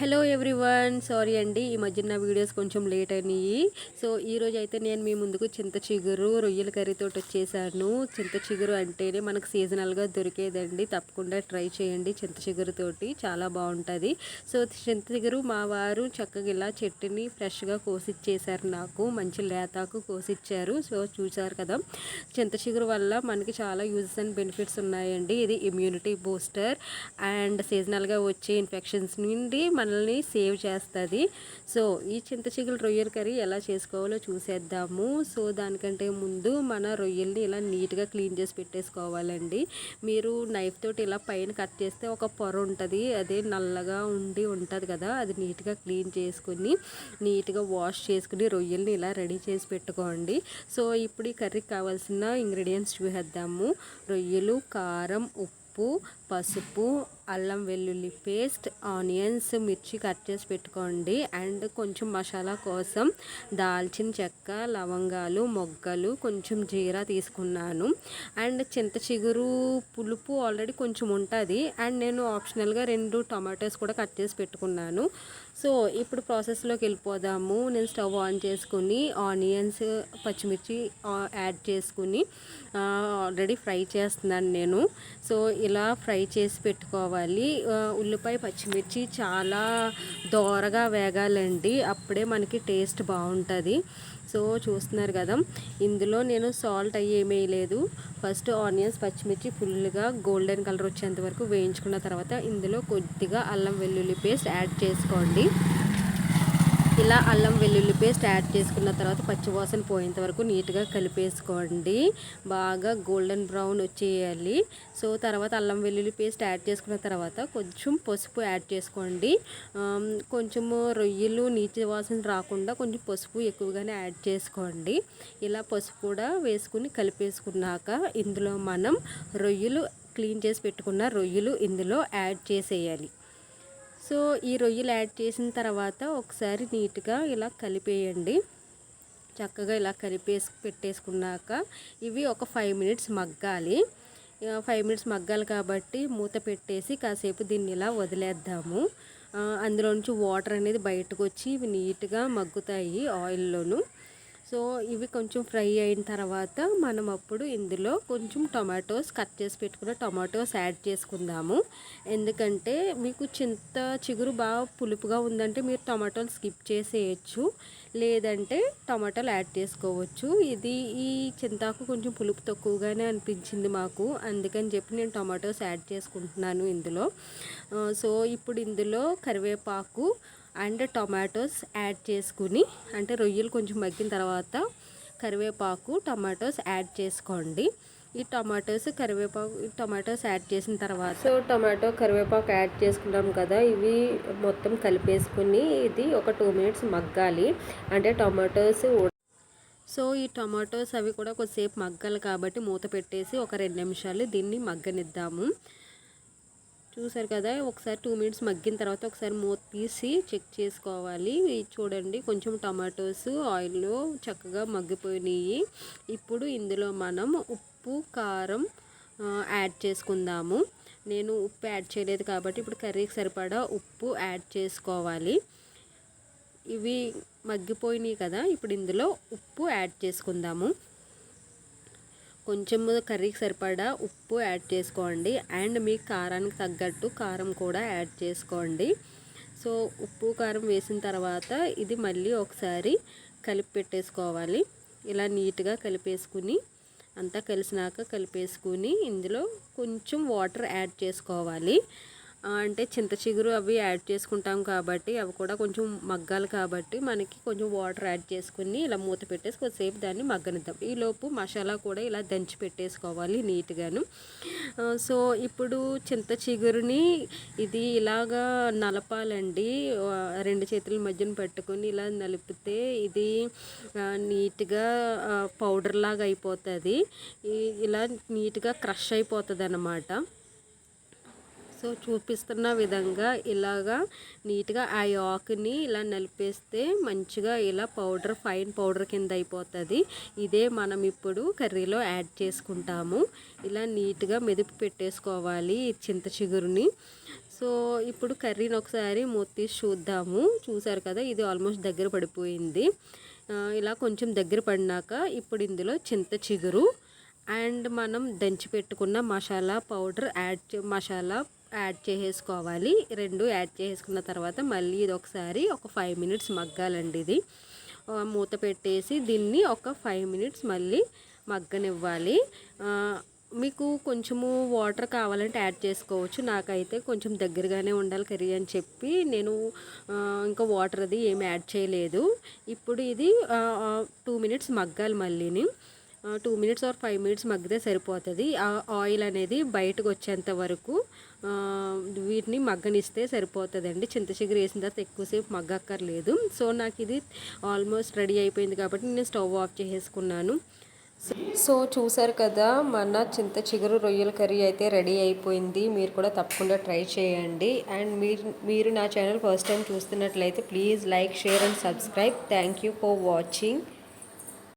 Hello everyone sorry అండి ఈ మధ్య నా వీడియోస్ కొంచెం లేట్ అయినాయి. సో ఈరోజు అయితే నేను మీ ముందుకు చింత చిగురు రొయ్యల కర్రీతో వచ్చేసాను. చింత చిగురు అంటేనే మనకు సీజనల్గా దొరికేదండి. తప్పకుండా ట్రై చేయండి చింత చిగురుతోటి చాలా బాగుంటుంది. సో చింత చిగురు మా వారు చక్కగా ఇలా చెట్టుని ఫ్రెష్గా కోసిచ్చేసారు నాకు. మంచి లేతాకు కోసిచ్చారు. సో చూసారు కదా చింత చిగురు వల్ల మనకి చాలా యూజెస్ అండ్ బెనిఫిట్స్ ఉన్నాయండి. ఇది ఇమ్యూనిటీ బూస్టర్ అండ్ సీజనల్గా వచ్చే ఇన్ఫెక్షన్స్ నుండి మన మనల్ని సేవ్ చేస్తుంది. సో ఈ చింత చిగులు రొయ్యల కర్రీ ఎలా చేసుకోవాలో చూసేద్దాము. సో దానికంటే ముందు మన రొయ్యల్ని ఇలా నీట్గా క్లీన్ చేసి పెట్టేసుకోవాలండి. మీరు నైఫ్ తోటి ఇలా పైన కట్ చేస్తే ఒక పొర ఉంటుంది. అదే నల్లగా ఉండి ఉంటుంది కదా అది నీట్గా క్లీన్ చేసుకుని నీట్గా వాష్ చేసుకుని రొయ్యల్ని ఇలా రెడీ చేసి పెట్టుకోండి. సో ఇప్పుడు ఈ కర్రీకి కావాల్సిన ఇంగ్రీడియంట్స్ చూసేద్దాము. రొయ్యలు కారం ఉప్పు పసుపు అల్లం వెల్లుల్లి పేస్ట్ ఆనియన్స్ మిర్చి కట్ చేసి పెట్టుకోండి. అండ్ కొంచెం మసాలా కోసం దాల్చిన చెక్క లవంగాలు మొగ్గలు కొంచెం జీరా తీసుకున్నాను. అండ్ చింత చిగురు పులుపు ఆల్రెడీ కొంచెం ఉంటుంది. అండ్ నేను ఆప్షనల్గా రెండు టమాటోస్ కూడా కట్ చేసి పెట్టుకున్నాను. సో ఇప్పుడు ప్రాసెస్లోకి వెళ్ళిపోదాము. నేను స్టవ్ ఆన్ చేసుకుని ఆనియన్స్ పచ్చిమిర్చి యాడ్ చేసుకుని ఆల్రెడీ ఫ్రై చేస్తున్నాను నేను. సో ఇలా ఫ్రై చేసి పెట్టుకోవాలి. ఉల్లిపాయ పచ్చిమిర్చి చాలా దోరగా వేగాలండి. అప్పుడే మనకి టేస్ట్ బాగుంటుంది. సో చూస్తున్నారు కదా ఇందులో నేను సాల్ట్ అయ్యి లేదు ఫస్ట్ ఆనియన్స్ పచ్చిమిర్చి ఫుల్గా గోల్డెన్ కలర్ వచ్చేంత వరకు వేయించుకున్న తర్వాత ఇందులో కొద్దిగా అల్లం వెల్లుల్లి పేస్ట్ యాడ్ చేసుకోండి. ఇలా అల్లం వెల్లుల్లి పేస్ట్ యాడ్ చేసుకున్న తర్వాత పచ్చివాసన పోయేంత వరకు నీట్గా కలిపేసుకోండి. బాగా గోల్డెన్ బ్రౌన్ వచ్చేయాలి. సో తర్వాత అల్లం వెల్లుల్లి పేస్ట్ యాడ్ చేసుకున్న తర్వాత కొంచెం పసుపు యాడ్ చేసుకోండి. కొంచెము రొయ్యలు నీటి వాసన రాకుండా కొంచెం పసుపు ఎక్కువగానే యాడ్ చేసుకోండి. ఇలా పసుపు కూడా వేసుకుని కలిపేసుకున్నాక ఇందులో మనం రొయ్యలు క్లీన్ చేసి పెట్టుకున్న రొయ్యలు ఇందులో యాడ్ చేసేయాలి. సో ఈ రొయ్యలు యాడ్ చేసిన తర్వాత ఒకసారి నీట్గా ఇలా కలిపేయండి. చక్కగా ఇలా కలిపేసి పెట్టేసుకున్నాక ఇవి ఒక ఫైవ్ మినిట్స్ మగ్గాలి. ఫైవ్ మినిట్స్ మగ్గాలి కాబట్టి మూత పెట్టేసి కాసేపు దీన్ని ఇలా వదిలేద్దాము. అందులో నుంచి వాటర్ అనేది బయటకు వచ్చి ఇవి నీట్గా మగ్గుతాయి ఆయిల్లోను. సో ఇవి కొంచెం ఫ్రై అయిన తర్వాత మనం అప్పుడు ఇందులో కొంచెం టొమాటోస్ కట్ చేసి పెట్టుకున్న టొమాటోస్ యాడ్ చేసుకుందాము. ఎందుకంటే మీకు చింత చిగురు బాగా పులుపుగా ఉందంటే మీరు టొమాటోలు స్కిప్ చేసేయచ్చు. లేదంటే టొమాటోలు యాడ్ చేసుకోవచ్చు. ఇది ఈ చింతాకు కొంచెం పులుపు తక్కువగానే అనిపించింది మాకు. అందుకని చెప్పి నేను టొమాటోస్ యాడ్ చేసుకుంటున్నాను ఇందులో. సో ఇప్పుడు ఇందులో కరివేపాకు అండ్ టొమాటోస్ యాడ్ చేసుకుని అంటే రొయ్యలు కొంచెం మగ్గిన తర్వాత కరివేపాకు టమాటోస్ యాడ్ చేసుకోండి. ఈ టమాటోస్ కరివేపాకు టమాటోస్ యాడ్ చేసిన తర్వాత సో టమాటో కరివేపాకు యాడ్ చేసుకుంటాం కదా ఇవి మొత్తం కలిపేసుకుని ఇది ఒక టూ మినిట్స్ మగ్గాలి. అంటే టమాటోస్ సో ఈ టమాటోస్ అవి కూడా కొద్దిసేపు మగ్గాలి కాబట్టి మూత పెట్టేసి ఒక రెండు నిమిషాలు దీన్ని మగ్గనిద్దాము. చూసారు కదా ఒకసారి టూ మినిట్స్ మగ్గిన తర్వాత ఒకసారి మూత తీసి చెక్ చేసుకోవాలి. చూడండి కొంచెం టమాటోస్ ఆయిల్లో చక్కగా మగ్గిపోయినాయి. ఇప్పుడు ఇందులో మనం ఉప్పు కారం యాడ్ చేసుకుందాము. నేను ఉప్పు యాడ్ చేయలేదు కాబట్టి ఇప్పుడు కర్రీకి సరిపడా ఉప్పు యాడ్ చేసుకోవాలి. ఇవి మగ్గిపోయినాయి కదా ఇప్పుడు ఇందులో ఉప్పు యాడ్ చేసుకుందాము. కొంచెం కర్రీకి సరిపడా ఉప్పు యాడ్ చేసుకోండి. అండ్ మీ కారానికి తగ్గట్టు కారం కూడా యాడ్ చేసుకోండి. సో ఉప్పు కారం వేసిన తర్వాత ఇది మళ్ళీ ఒకసారి కలిపి పెట్టేసుకోవాలి. ఇలా నీట్గా కలిపేసుకుని అంతా కలిసినాక కలిపేసుకుని ఇందులో కొంచెం వాటర్ యాడ్ చేసుకోవాలి. అంటే చింత చిగురు అవి యాడ్ చేసుకుంటాం కాబట్టి అవి కూడా కొంచెం మగ్గాలి కాబట్టి మనకి కొంచెం వాటర్ యాడ్ చేసుకుని ఇలా మూత పెట్టేసి కొద్దిసేపు దాన్ని మగ్గనిద్దాం. ఈలోపు మసాలా కూడా ఇలా దంచి పెట్టేసుకోవాలి నీట్గాను. సో ఇప్పుడు చింత చిగురుని ఇది ఇలాగా నలపాలండి. రెండు చేతుల మధ్యన పట్టుకొని ఇలా నలిపితే ఇది నీట్గా పౌడర్ లాగా అయిపోతుంది. ఇలా నీట్గా క్రష్ అయిపోతుంది అన్నమాట సో చూపిస్తున్న విధంగా ఇలాగా నీట్గా ఆ ఆకుని ఇలా నలిపేస్తే మంచిగా ఇలా పౌడర్ ఫైన్ పౌడర్ కింద అయిపోతుంది. ఇదే మనం ఇప్పుడు కర్రీలో యాడ్ చేసుకుంటాము. ఇలా నీట్గా మెదుపు పెట్టేసుకోవాలి చింత చిగురుని. సో ఇప్పుడు కర్రీని ఒకసారి మూత చూద్దాము. చూసారు కదా ఇది ఆల్మోస్ట్ దగ్గర పడిపోయింది. ఇలా కొంచెం దగ్గర పడినాక ఇప్పుడు ఇందులో చింత చిగురు అండ్ మనం దంచి పెట్టుకున్న మసాలా పౌడర్ యాడ్ చే- మసాలా యాడ్ చేసేసుకోవాలి. రెండు యాడ్ చేసుకున్న తర్వాత మళ్ళీ ఇది ఒకసారి ఒక ఫైవ్ మినిట్స్ మగ్గాలండి ఇది. మూత పెట్టేసి దీన్ని ఒక ఫైవ్ మినిట్స్ మళ్ళీ మగ్గనివ్వాలి. మీకు కొంచెము వాటర్ కావాలంటే యాడ్ చేసుకోవచ్చు. నాకైతే కొంచెం దగ్గరగానే ఉండాలి కర్రీ అని చెప్పి నేను ఇంకా వాటర్ అది ఏమి యాడ్ చేయలేదు. ఇప్పుడు ఇది టూ మినిట్స్ మగ్గాలి మళ్ళీని. Two minutes or five minutes మగ్గితే సరిపోతుంది. ఆ ఆయిల్ అనేది బయటకు వచ్చేంత వరకు వీటిని మగ్గనిస్తే సరిపోతుందండి. చింత చిగురు వేసిన తర్వాత ఎక్కువసేపు మగ్గక్కర్లేదు. సో నాకు ఇది ఆల్మోస్ట్ రెడీ అయిపోయింది కాబట్టి నేను స్టవ్ ఆఫ్ చేసేసుకున్నాను. సో చూసారు కదా మన చింత చిగురు రొయ్యల కర్రీ అయితే రెడీ అయిపోయింది. మీరు కూడా తప్పకుండా ట్రై చేయండి. అండ్ మీరు మీరు నా ఛానల్ ఫస్ట్ టైం చూస్తున్నట్లయితే please like share and subscribe thank you for watching